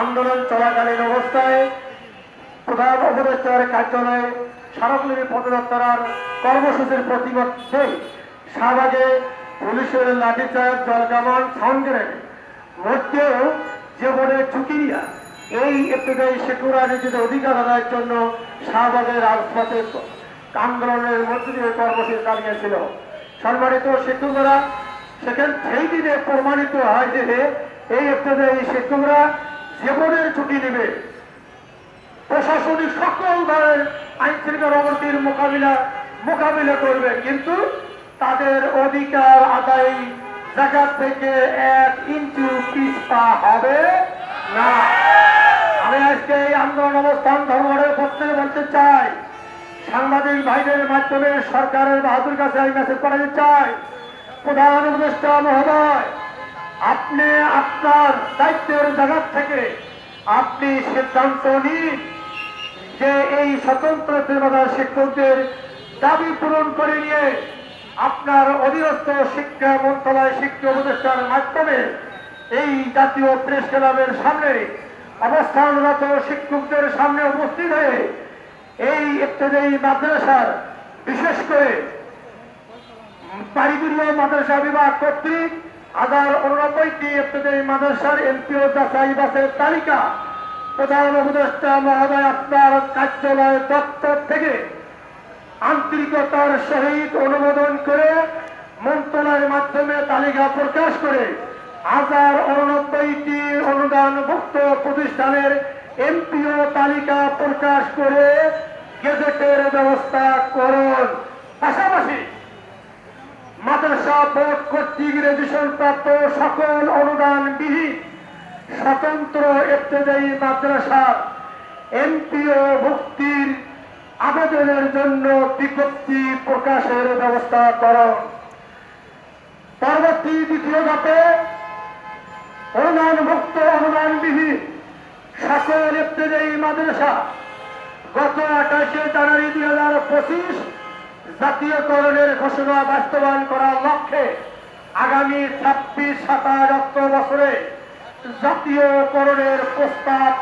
আন্দোলন চলাকালীন অবস্থায় প্রধান উপদেষ্টার কার্যালয়ে স্মারকলিপি পদযাত্রার কর্মসূচির প্রতিবাদে শাহবাগে পুলিশের লাঠিচার্জ, জলকামান সাউন্ড গ্রেনেড মধ্যেও জীবনের ঝুঁকি নিয়ে এই ইবতদায়ী শিক্ষুরা নিজেদের অধিকার আদায়ের জন্য শাহবাগের রাজপথে আন্দোলনের মধ্য দিয়ে কর্মসূচি চালিয়েছিল। সম্মানিত শিক্ষকরা সেখান সেই দিনে প্রমাণিত হয় যে এই ইবতদায়ী শিক্ষকরা জীবনের ছুটি নেবে। প্রশাসনিক সকল ধরনের আইন শৃঙ্খলা অবনতির মোকাবিলা মোকাবিলা করবে, কিন্তু তাদের অধিকার আদায় জায়গা থেকে এক ইঞ্চু পিছপা হবে না। আমি আজকে এই আন্দোলন অবস্থান ধর্মের পক্ষে বলতে চাই। সাংবাদিক ভাইদের মাধ্যমে সরকারের বাহাদুর কাছে আমি মেসেজ পাঠাতে চাই। প্রধান উপদেষ্টা মহোদয় আপনি আপনার দায়িত্বের জায়গা থেকে আপনি সিদ্ধান্ত নিন যে এই স্বতন্ত্র পেশাদার শিক্ষকদের দাবি পূরণ করে নিয়ে আপনার অধীনস্থ শিক্ষা মন্ত্রণালয় শিক্ষা উপদেষ্টার মাধ্যমে এই জাতীয় প্রেস ক্লাবের সামনে অবস্থানরত শিক্ষকদের সামনে উপস্থিত হয়ে এই ইত্যাদি মাদ্রাসার বিশেষ করে কারিগরীয় মাদ্রাসা বিভাগ কর্তৃক হাজার উননব্বইটি ইত্যাদি মাদ্রাসার এমপিও যাচাই বাসের তালিকা। প্রধান উপদেষ্টা মহোদয়, আপনার কার্যালয় দপ্তর থেকে আন্তরিকতার সহিত অনুমোদন করে মন্ত্রণালয়ের মাধ্যমে তালিকা প্রকাশ করে হাজার উননব্বইটি অনুদানভুক্ত প্রতিষ্ঠানের এমপিও তালিকা প্রকাশ করে গেজেটের ব্যবস্থা করুন পাশাপাশি মাদ্রাসা বোর্ড কর্তৃক রেজিস্ট্রেশন প্রাপ্ত সকল অনুদান বিহীন স্বতন্ত্র ইবতদায়ী মাদ্রাসা এমপিও ভুক্তির আবেদনের জন্য বিজ্ঞপ্তি প্রকাশের ব্যবস্থা করুন পরবর্তী দ্বিতীয় ধাপে অনুদানভুক্ত অনুদানবিহীন সকল ইবতদায়ী মাদ্রাসা গত আঠাশে জানুয়ারি দুই হাজার পঁচিশ জাতীয়করণের ঘোষণা বাস্তবায়ন করার লক্ষ্যে আগামী ছাব্বিশ সাতাশ অক্ট বছরে জাতীয়করণের প্রস্তাব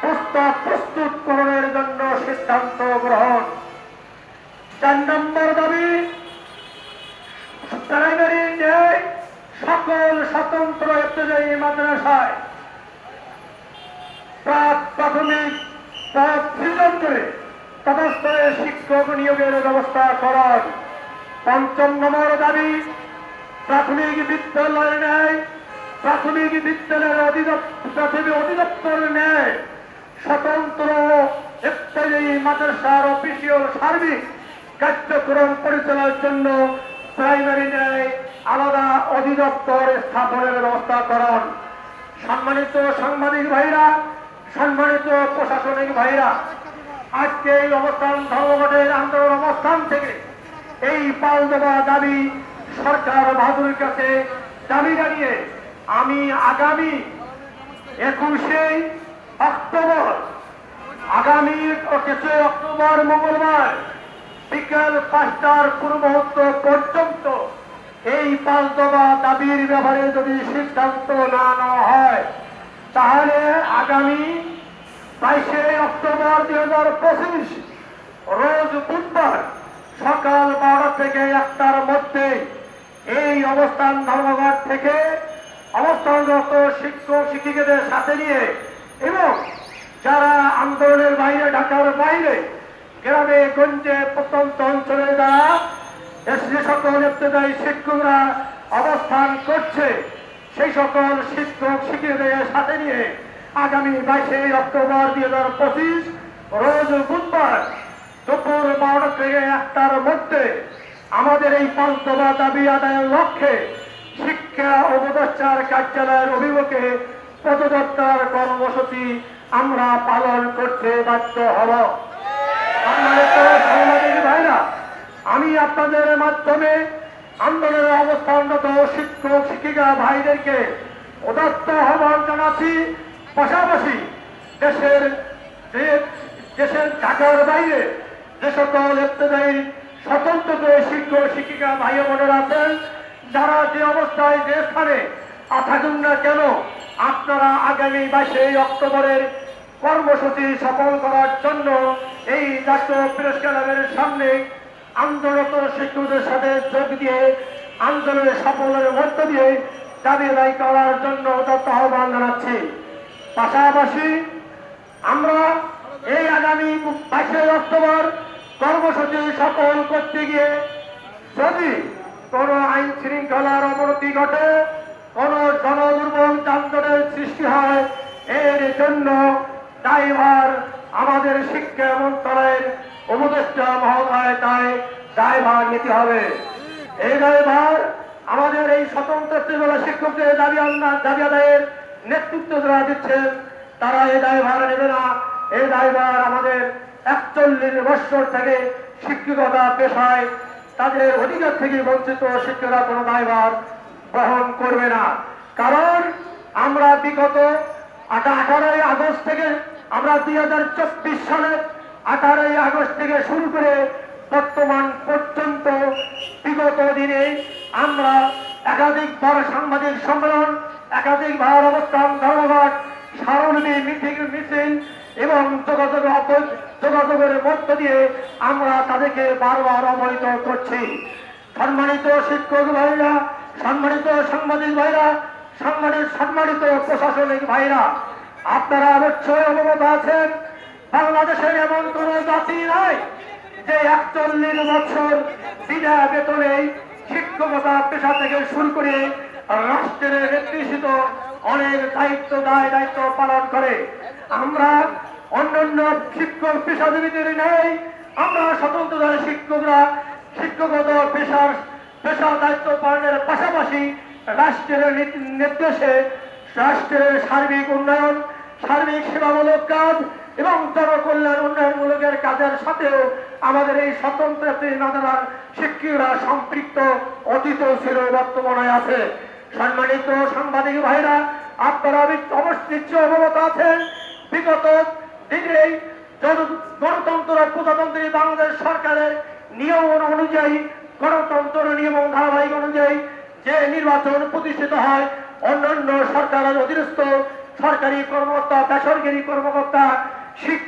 প্রস্তাব প্রস্তুতকরণের জন্য সিদ্ধান্ত গ্রহণ। চার নম্বর দাবি, প্রাইমারি সকল স্বতন্ত্র ইবতদায়ী মাদ্রাসায় প্রাক প্রাথমিক পদ সৃজন করে তদস্তরে শিক্ষক নিয়োগের ব্যবস্থা করার। পঞ্চম নম্বর দাবি প্রাথমিক বিদ্যালয় নেয় প্রাথমিক বিদ্যালয়ের অধিদপ্তর প্রাথমিক অধিদপ্তর ন্যায় স্বতন্ত্র ইবতদায়ী মাদ্রাসার অফিসিয়াল সার্বিক কার্যক্রম পরিচালনার জন্য প্রাইমারি ন্যায় আলাদা অধিদপ্তর স্থাপনের ব্যবস্থা করুন। সম্মানিত সাংবাদিক ভাইরা, সম্মানিত প্রশাসনিক ভাইরা, আজকে এই অবস্থান ধর্মঘটের আন্দোলন অবস্থান থেকে এই পাল দেওয়া দাবি সরকার বাহাদুরের কাছে দাবি জানিয়ে আমি আগামী একুশে অক্টোবর, আগামী কিছু অক্টোবর মঙ্গলবার বিকাল পাঁচটার পূর্ব পর্যন্ত এই পাল্টবা দাবির ব্যাপারে যদি সিদ্ধান্ত না নেওয়া হয়, তাহলে আগামী বাইশে অক্টোবর দুই হাজার পঁচিশ, রোজ বুধবার সকাল বারোটা থেকে একটার মধ্যে এই অবস্থান ধর্মঘট থেকে অবস্থানরত শিক্ষক শিক্ষিকাদের সাথে নিয়ে এবং যারা আন্দোলনের বাইরে, ঢাকার বাইরে, গ্রামে, গঞ্জে, প্রত্যন্ত অঞ্চলে যারা যে সকল ইবতদায়ী শিক্ষকরা অবস্থান করছে, সেই সকল শিক্ষক শিক্ষিকাদের সাথে নিয়ে আগামী বাইশে অক্টোবর দুই হাজার পঁচিশ, রোজ বুধবার দুপুর বারোটা থেকে একটার মধ্যে আমাদের এই পাঁচদফা দাবি আদায়ের লক্ষ্যে শিক্ষা উপদেষ্টার কার্যালয়ের অভিমুখে পদযাত্রার কর্মসূচি আমরা পালন করতে বাধ্য হব। আমি আপনাদের মাধ্যমে আন্দোলনের অবস্থানরত শিক্ষক, শিক্ষিকা ভাইদেরকে উদাত্ত আহ্বান জানাচ্ছি। পাশাপাশি দেশের দেশের ঢাকার বাইরে যে সকল ইবতদায়ী স্বতন্ত্র যে শিক্ষক, শিক্ষিকা, ভাই বোনেরা আছেন। যারা যে অবস্থায়, যে স্থানে থাকুন না কেন, আপনারা আগামী বাইশে অক্টোবরের কর্মসূচি সফল করার জন্য এই জাতীয় প্রেস ক্লাবের সামনে আন্দোলনত শিক্ষকদের সাথে যোগ দিয়ে আন্দোলনের সফলের মধ্য দিয়ে দাবি আদায় করার জন্য তথ্য আহ্বান জানাচ্ছি। পাশাপাশি আমরা এই আগামী বাইশে অক্টোবর কর্মসূচি সফল করতে গিয়ে যদি কোন আইন শৃঙ্খলার অবনতি ঘটে, কোন জনদুর্বল যানজটের সৃষ্টি হয়, এর জন্য ড্রাইভার আমাদের শিক্ষা মন্ত্রণালয়ের উপদেষ্টা মহোদয় তাই ড্রাইভার নিতে হবে। এই ড্রাইভার আমাদের এই স্বতন্ত্র তৃণমূল শিক্ষকদের দাবি দাবি আদায়ের নেতৃত্ব যারা দিচ্ছেন, তারা এই ড্রাইভার নেবে না। এই ড্রাইভার আমাদের একচল্লিশ বৎসর থেকে শিক্ষকতা পেশায় তাদের অধিকার থেকে বঞ্চিত শিক্ষকরা কোনো দায়ভার গ্রহণ করবে না। কারণ আমরা বিগত আঠারোই আগস্ট থেকে আমরা দুই হাজার চব্বিশ সালে আঠারোই আগস্ট থেকে শুরু করে বর্তমান পর্যন্ত বিগত দিনে আমরা একাধিকবার সাংবাদিক সম্মেলন একাধিকবার অবস্থান ধর্মঘট সারণী, মিটিং, মিছিল এবং যোগাযোগ যোগাযোগের মধ্য দিয়ে আমরা তাদেরকে বারবার অবহিত করছি। সম্মানিত শিক্ষক ভাইরা, সম্মানিত সাংবাদিক ভাইরা, সম্মানিত সম্মানিত প্রশাসনিক ভাইরা, আপনারা অবশ্যই অবগত আছেন, বাংলাদেশের এমন কোন জাতি নাই যে একচল্লিশ বছর বিনা বেতনে শিক্ষকতা পেশা থেকে শুরু করে রাষ্ট্রের নেতৃত্ব অনেক দায়িত্ব, দায় দায়িত্ব পালন করে। আমরা অন্যান্য শিক্ষক পেশাজীবীদের নেই, আমরা স্বতন্ত্র দলের শিক্ষকরা শিক্ষকতা পেশার পেশা দায়িত্ব পালনের পাশাপাশি রাষ্ট্রের নির্দেশে রাষ্ট্রের সার্বিক উন্নয়ন, সার্বিক সেবামূলক কাজ এবং জনকল্যাণ উন্নয়নমূলকের কাজের সাথেও আমাদের এই স্বতন্ত্র মাদার শিক্ষকরা সম্পৃক্ত অতীত ছিল, বর্তমানে আছে। সম্মানিত সাংবাদিক ভাইরা, আপনারা নিশ্চয় অবগত আছেন। বিগত দিনে গণতন্ত্র প্রজাতন্ত্রী বাংলাদেশ সরকারের নিয়ম অনুযায়ী, গণতন্ত্র নিয়ম ধারাবাহিক অনুযায়ী যে নির্বাচন প্রতিষ্ঠিত হয়, অন্যান্য সরকারের অধীনস্থ সরকারি কর্মকর্তা, বেসরকারি কর্মকর্তা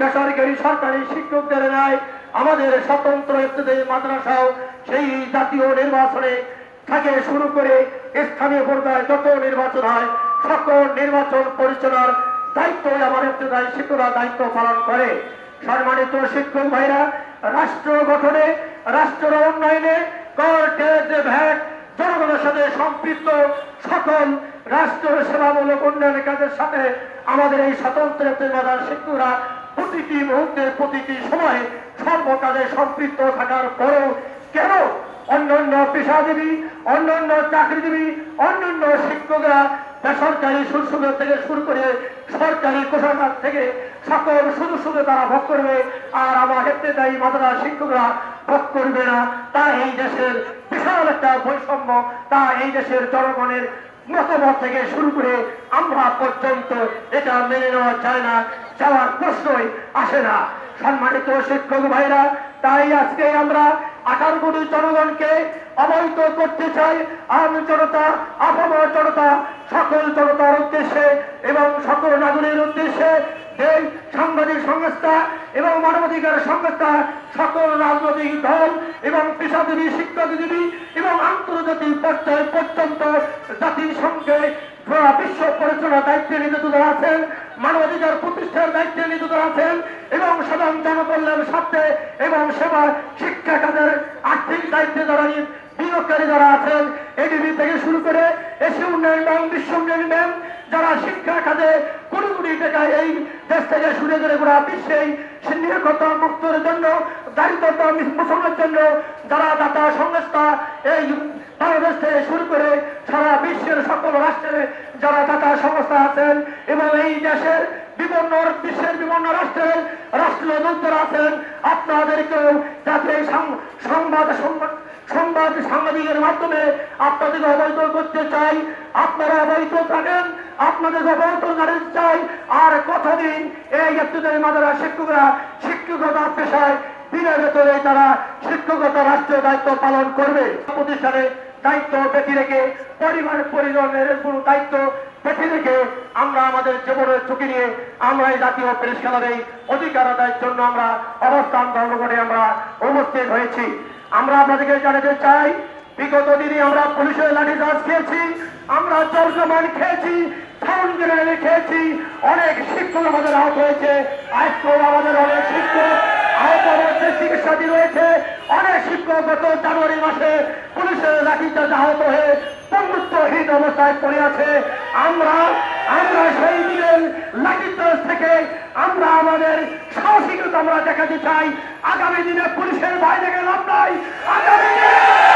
বেসরকারি সরকারি শিক্ষকদের ন্যায় আমাদের স্বতন্ত্র ইত্যাদি মাদ্রাসাও সেই জাতীয় নির্বাচনে থেকে শুরু করে স্থানীয় পর্যায়ে যত নির্বাচন হয়, সকল নির্বাচন পরিচালনার দায়িত্ব আমার ইত্যাদি শিক্ষকরা দায়িত্ব পালন করে। সম্মানিত শিক্ষক ভাইরা, রাষ্ট্র গঠনে রাষ্ট্র উন্নয়নে জনগণের সাথে সম্পৃক্ত সকল রাষ্ট্র সেবামূলক উন্নয়নের কাজের সাথে আমাদের এই স্বতন্ত্র প্রধান শিক্ষকরা প্রতিটি মুহূর্তে, প্রতিটি সময়ে সর্বকাজে সম্পৃক্ত থাকার পরেও কেন অন্যান্য পেশাজীবী, অন্যান্য চাকরিজীবী, অন্যান্য শিক্ষকরা বেসরকারি সুযোগ সুবিধা থেকে শুরু করে সরকারি কোষাগার থেকে সকল সুযোগ সুবিধা তারা ভোগ করবে। আর আমার হেঁটে দায়ী মাদ্রা শিক্ষকরা ভোগ করবে না। তা এই দেশের বিশাল একটা বৈষম্য, তা এই দেশের জনগণের মতামত থেকে শুরু করে আমরা পর্যন্ত এটা মেনে নেওয়া যায় না, যাওয়ার প্রশ্নই আসে না। সম্মানিত শিক্ষক ভাইরা, তাই আজকে আমরা আঠারো কোটি জনগণকে অবহিত করতে চাই। আম জনতা, আপামর জনতা, সকল জনতার উদ্দেশ্যে এবং সকল নাগরিকের উদ্দেশ্যে এই সাংবাদিক সংস্থা এবং মানবাধিকার সংস্থা, সকল রাজনৈতিক দল এবং পেশাজীবী, শিক্ষাজীবী এবং আন্তর্জাতিক পর্যায় পর্যন্ত জাতিসংঘে বিশ্ব পরিচালনার দায়িত্বে নিযুক্ত আছেন। মানবাধিকার প্রতিষ্ঠার দায়িত্বে নিযুক্ত আছেন এবং সাধারণ জনকল্যাণের স্বার্থে এবং সেবা শিক্ষা কাজের আর্থিক দায়িত্বে যারা বিনিয়োগকারী যারা আছেন এডিবি থেকে শুরু করে এশিয়া উন্নয়ন ব্যাংক বিশ্ব উন্নয়ন ব্যাংক, যারা শিক্ষা কাজে কোটি কোটি টাকা এই দেশ থেকে শুরু করে গোটা বিশ্বেই নিরাপত্তা মুক্তের জন্য দারিদ্রতা মোচনের জন্য যারা দাতা সংস্থা এই বাংলাদেশ থেকে শুরু করে সারা বিশ্বের সকল রাষ্ট্রে যারা দাতা সংস্থা আছেন এই দেশের বিভিন্ন বিশ্বের বিভিন্ন রাষ্ট্রের রাষ্ট্রীয় দূতরা আছেন। আপনাদেরকেও যাতে সংবাদ সংবাদ সংবাদ সাংবাদিকের মাধ্যমে আপনাদেরকে অবহিত করতে চাই। আপনারা অবহিত থাকেন আপনাদের অবহিত জানাতে চাই। আর কতদিন এই একটুদের মাদারা শিক্ষকরা শিক্ষকতা পেশায় বিনা বেতনে তারা শিক্ষকতা রাষ্ট্রীয় দায়িত্ব পালন করবে। প্রতিষ্ঠানে দায়িত্ব বেঁধে রেখে পরিবারের পরিজনের কোনো দায়িত্ব রেখে আমরা আমাদের জীবনের ঝুঁকি নিয়ে আমরা এই জাতীয় প্রেস খেলার এই অধিকার আদায়ের জন্য আমরা অবস্থান ধর্মঘটে আমরা উপস্থিত হয়েছি। আমরা আপনাদেরকে জানাতে চাই, বিগত দিনে আমরা পুলিশের লাঠিচার্জ খেয়েছি, আমরা জলকামান খেয়েছি খেয়েছি, অনেক শিক্ষক আমাদের আহত হয়েছে আমাদের অনেক শিক্ষক আহত হয়েছে, চিকিৎসাধীন রয়েছে, অনেক শিক্ষক গত জানুয়ারি মাসে পুলিশের লাঠিচার্জ আহত হয়ে বন্ধুত্বহীন অবস্থায় পড়ে আছে। আমরা আমরা সেই দিনের লাঠিচার্জ থেকে আমরা আমাদের সাহসিকতা আমরা দেখাতে চাই। আগামী দিনে পুলিশের ভাই থেকে লাভ নাই। আগামী দিনে